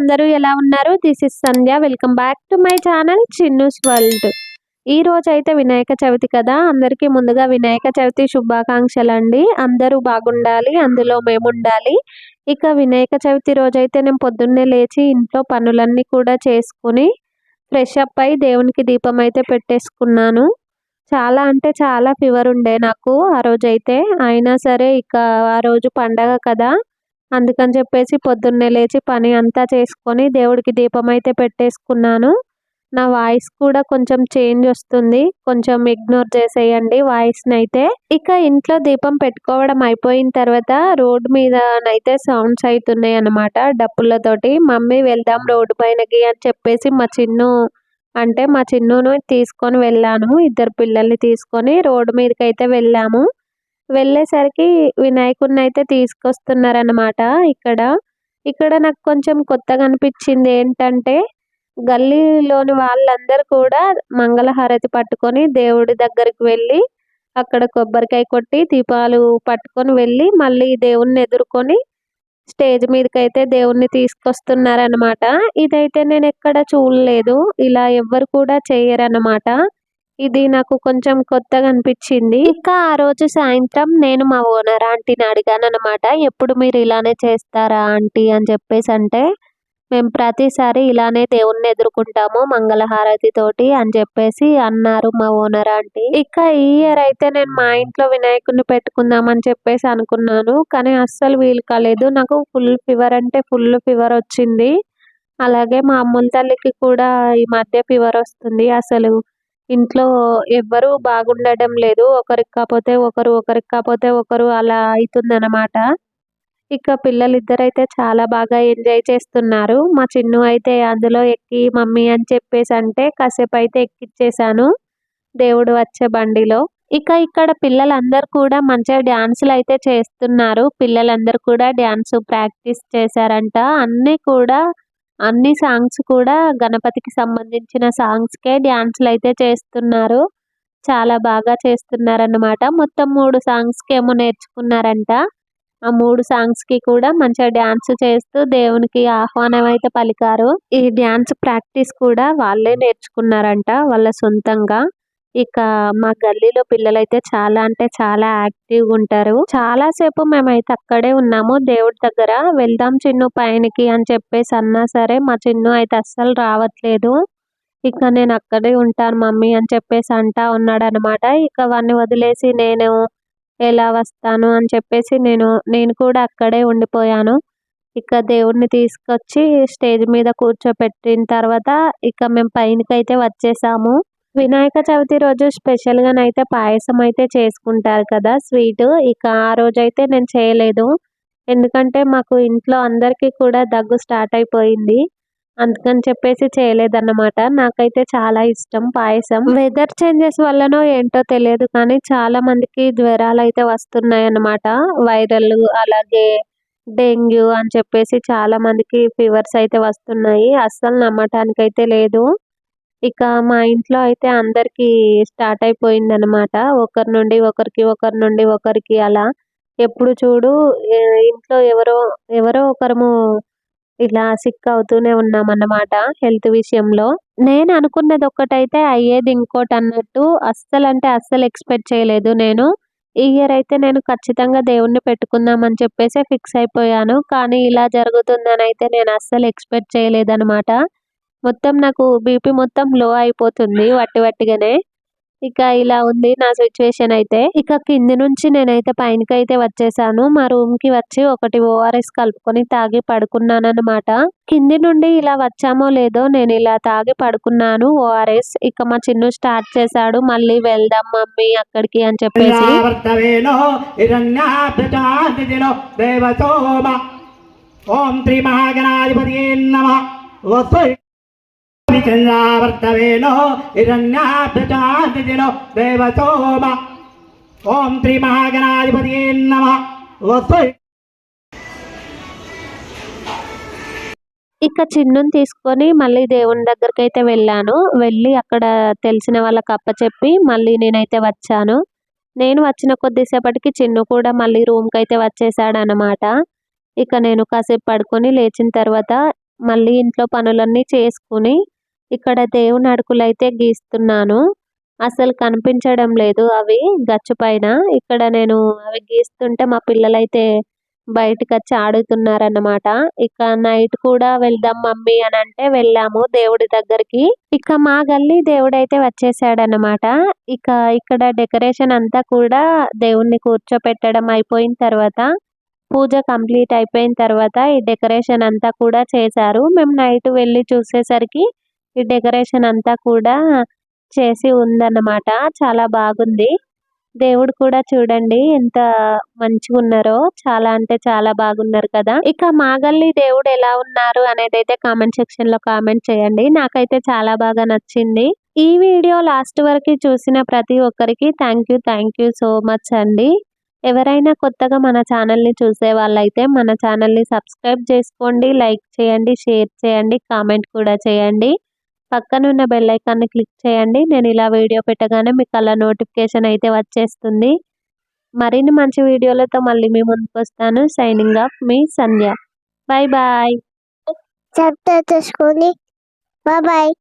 అందరూ ఎలా ఉన్నారు? This is Sandhya welcome back to my channel Chinnu's world ఈ రోజు అయితే వినాయక చవితి కదా. అందరికీ ముందుగా వినాయక చవితి శుభాకాంక్షలు అండి అందరూ బాగుండాలి అందులో మేము ఉండాలి ఇక వినాయక చవితి రోజు అయితే నేను పొద్దున్నే లేచి ఇంట్లో పనులన్నీ కూడా చేసుకుని ఫ్రెష్ అప్ అయి దేవునికి దీపం అయితే పెట్టేసుకున్నాను. చాలా అంటే చాలా ఫీవర్ ఉండే నాకు ఆ రోజైతే. అయినా సరే ఇక ఆ రోజు పండగ కదా. అందుకని చెప్పేసి పొద్దున్నే లేచి పని అంతా చేసుకొని దేవుడికి దీపం అయితే పెట్టేసుకున్నాను. నా వాయిస్ కూడా కొంచెం చేంజ్ వస్తుంది. కొంచెం ఇగ్నోర్ చేసేయండి వాయిస్ని అయితే. ఇక ఇంట్లో దీపం పెట్టుకోవడం అయిపోయిన తర్వాత రోడ్ మీద అయితే సౌండ్స్ అవుతున్నాయి అనమాట డప్పులతోటి. మమ్మీ వెళ్దాం రోడ్డు పైనకి అని చెప్పేసి మా చిన్ను అంటే మా చిన్నును తీసుకొని వెళ్ళాను. ఇద్దరు పిల్లల్ని తీసుకొని రోడ్డు మీదకి అయితే వెళ్ళాము. వెళ్ళేసరికి వినాయకుడిని అయితే తీసుకొస్తున్నారనమాట ఇక్కడ. ఇక్కడ నాకు కొంచెం కొత్తగా అనిపించింది ఏంటంటే గల్లీలోని వాళ్ళందరూ కూడా మంగళహారతి పట్టుకొని దేవుడి దగ్గరికి వెళ్ళి అక్కడ కొబ్బరికాయ కొట్టి దీపాలు పట్టుకొని వెళ్ళి మళ్ళీ దేవుణ్ణి ఎదుర్కొని స్టేజ్ మీదకి అయితే దేవుణ్ణి తీసుకొస్తున్నారనమాట ఇదైతే నేను ఎక్కడ చూడలేదు. ఇలా ఎవ్వరు కూడా చేయరన్నమాట. ఇది నాకు కొంచెం కొత్తగా అనిపించింది. ఇంకా ఆ రోజు సాయంత్రం నేను మా ఓనర్ ఆంటీని అడిగాను అనమాట ఎప్పుడు మీరు ఇలానే చేస్తారా ఆంటీ? అని చెప్పేసి అంటే మేము ప్రతిసారి ఇలానే దేవుణ్ణి ఎదుర్కొంటాము మంగళహారతి తోటి అని చెప్పేసి అన్నారు మా ఓనర్ ఆంటీ. ఇక ఈ ఇయర్ అయితే నేను మా ఇంట్లో వినాయకుడిని పెట్టుకుందాం అని చెప్పేసి అనుకున్నాను కానీ అస్సలు వీలు కాలేదు. నాకు ఫుల్ ఫీవర్ అంటే ఫుల్ ఫీవర్ వచ్చింది. అలాగే మా అమ్ముల తల్లికి కూడా ఈ మధ్య ఫీవర్ వస్తుంది. అసలు ఇంట్లో ఎవ్వరూ బాగుండడం లేదు. ఒకరికి కాకపోతే ఒకరు ఒకరికి కాకపోతే ఒకరు అలా అవుతుందన్నమాట ఇక పిల్లలిద్దరైతే చాలా బాగా ఎంజాయ్ చేస్తున్నారు. మా చిన్ను అయితే అందులో ఎక్కి మమ్మీ అని చెప్పేసి అంటే కాసేపు అయితే ఎక్కిచ్చేసాను దేవుడు వచ్చే బండిలో. ఇక ఇక్కడ పిల్లలందరూ కూడా మంచిగా డ్యాన్సులు అయితే చేస్తున్నారు. పిల్లలందరూ కూడా డ్యాన్స్ ప్రాక్టీస్ చేశారంట. అన్నీ కూడా అన్ని సాంగ్స్ కూడా గణపతికి సంబంధించిన సాంగ్స్కే డ్యాన్స్లు అయితే చేస్తున్నారు. చాలా బాగా చేస్తున్నారన్నమాట. మొత్తం మూడు సాంగ్స్కి ఏమో నేర్చుకున్నారంట. ఆ మూడు సాంగ్స్కి కూడా మంచిగా డ్యాన్స్ చేస్తూ దేవునికి ఆహ్వానం అయితే పలికారు. ఈ డ్యాన్స్ ప్రాక్టీస్ కూడా వాళ్ళే నేర్చుకున్నారంట వాళ్ళ సొంతంగా. ఇక మా గల్లీలో పిల్లలైతే చాలా అంటే చాలా యాక్టివ్గా ఉంటారు. చాలా సేపు మేమైతే అక్కడే ఉన్నాము. దేవుడి దగ్గర వెళ్దాం చిన్ను పైనకి అని చెప్పేసి అన్నా సరే మా చిన్ను అయితే అస్సలు రావట్లేదు. ఇక నేను అక్కడే ఉంటాను మమ్మీ అని చెప్పేసి అంటా ఉన్నాడు అనమాట ఇక వాడిని వదిలేసి నేను ఎలా వస్తాను అని చెప్పేసి నేను నేను కూడా అక్కడే ఉండిపోయాను. ఇక దేవుడిని తీసుకొచ్చి స్టేజ్ మీద కూర్చోపెట్టిన తర్వాత ఇక మేము పైనకైతే వచ్చేసాము. వినాయక చవితి రోజు స్పెషల్గానైతే పాయసం అయితే చేసుకుంటారు కదా స్వీట్. ఇక ఆ రోజైతే నేను చేయలేదు. ఎందుకంటే మాకు ఇంట్లో అందరికీ కూడా దగ్గు స్టార్ట్ అయిపోయింది. అందుకని చెప్పేసి చేయలేదన్నమాట. నాకైతే చాలా ఇష్టం పాయసం. వెదర్ చేంజెస్ వల్లనో ఏంటో తెలియదు కానీ చాలా మందికి జ్వరాలు అయితే వస్తున్నాయి అన్నమాట వైరల్ అలాగే డెంగ్యూ అని చెప్పేసి చాలా మందికి ఫీవర్స్ అయితే వస్తున్నాయి. అస్సలు నమ్మటానికైతే లేదు. ఇక మా ఇంట్లో అయితే అందరికి స్టార్ట్ అయిపోయింది అనమాట ఒకరి నుండి ఒకరికి ఒకరి నుండి ఒకరికి అలా. ఎప్పుడు చూడు ఇంట్లో ఎవరో ఎవరో ఒకరము ఇలా సిక్ అవుతూనే ఉన్నామన్నమాట హెల్త్ విషయంలో. నేను అనుకున్నది ఒక్కటైతే అయ్యేది ఇంకోటి అన్నట్టు అస్సలు అంటే అస్సలు ఎక్స్పెక్ట్ చేయలేదు నేను. ఈ ఇయర్ అయితే నేను ఖచ్చితంగా దేవుణ్ణి పెట్టుకుందామని చెప్పేసి ఫిక్స్ అయిపోయాను. కానీ ఇలా జరుగుతుందని అయితే నేను అస్సలు ఎక్స్పెక్ట్ చేయలేదన్నమాట. మొత్తం నాకు బీపీ మొత్తం లో అయిపోతుంది వట్టి వట్టిగానే. ఇక ఇలా ఉంది నా సిచ్యువేషన్ అయితే. ఇక కింది నుంచి నేనైతే పైనకి అయితే వచ్చేసాను. మా రూమ్కి వచ్చి ఒకటి ఓఆర్ఎస్ కలుపుకొని తాగి పడుకున్నాను కింది నుండి ఇలా వచ్చామో లేదో నేను ఇలా తాగి పడుకున్నాను ఓఆర్ఎస్ ఇక మా చిన్ను స్టార్ట్ చేశాడు. మళ్ళీ వెళ్దాం మమ్మీ అక్కడికి అని చెప్పేసి. ఓం శ్రీ మహాగణాధిపతి నమ చంద్రావర్తవేనో హిరణ్యాభ్యచాదిలో దేవసోమ ఓం శ్రీ మహాగణాధిపతి నమ వస్తు ఇక చిన్నుని తీసుకొని మళ్ళీ దేవుని దగ్గరికి అయితే వెళ్ళాను. వెళ్ళి అక్కడ తెలిసిన వాళ్ళకి అప్పచెప్పి మళ్ళీ నేనైతే వచ్చాను. నేను వచ్చిన కొద్దిసేపటికి చిన్ను కూడా మళ్ళీ రూమ్కి అయితే వచ్చేసాడు అనమాట ఇక నేను కాసేపు పడుకొని లేచిన తర్వాత మళ్ళీ ఇంట్లో పనులన్నీ చేసుకుని ఇక్కడ దేవుని అడుకులైతే అయితే గీస్తున్నాను. అసలు కనిపించడం లేదు అవి గచ్చు పైన. ఇక్కడ నేను అవి గీస్తుంటే మా పిల్లలైతే బయటకు వచ్చి ఆడుతున్నారన్నమాట. ఇక నైట్ కూడా వెళ్దాం మమ్మీ అని అంటే వెళ్ళాము దేవుడి దగ్గరికి. ఇక మా గల్లీ దేవుడైతే వచ్చేసాడనమాట ఇక ఇక్కడ డెకరేషన్ అంతా కూడా దేవుణ్ణి కూర్చోపెట్టడం అయిపోయిన తర్వాత పూజ కంప్లీట్ అయిపోయిన తర్వాత ఈ డెకరేషన్ అంతా కూడా చేశారు. మేము నైట్ వెళ్ళి చూసేసరికి ఈ డెకరేషన్ అంతా కూడా చేసి ఉందన్నమాట. చాలా బాగుంది. దేవుడు కూడా చూడండి ఎంత మంచిగా ఉన్నారో. చాలా అంటే చాలా బాగున్నారు కదా. ఇక మాగల్లి దేవుడు ఎలా ఉన్నారు అనేది అయితే కామెంట్ సెక్షన్లో కామెంట్ చేయండి. నాకైతే చాలా బాగా నచ్చింది. ఈ వీడియో లాస్ట్ వరకు చూసిన ప్రతి ఒక్కరికి thank you thank you so much అండి. ఎవరైనా కొత్తగా మన ఛానల్ని చూసే వాళ్ళైతే మన ఛానల్ని సబ్స్క్రైబ్ చేసుకోండి లైక్ చేయండి షేర్ చేయండి కామెంట్ కూడా చేయండి. పక్కనున్న బెల్ ఐకాన్ని క్లిక్ చేయండి. నేను ఇలా వీడియో పెట్టగానే మీకు అలా నోటిఫికేషన్ అయితే వచ్చేస్తుంది. మరిన్ని మంచి వీడియోలతో మళ్ళీ మీ ముందుకు వస్తాను. సైనింగ్ ఆఫ్ మీ సంధ్య. బాయ్ బాయ్ చెప్తా చూసుకొని బాయ్ బాయ్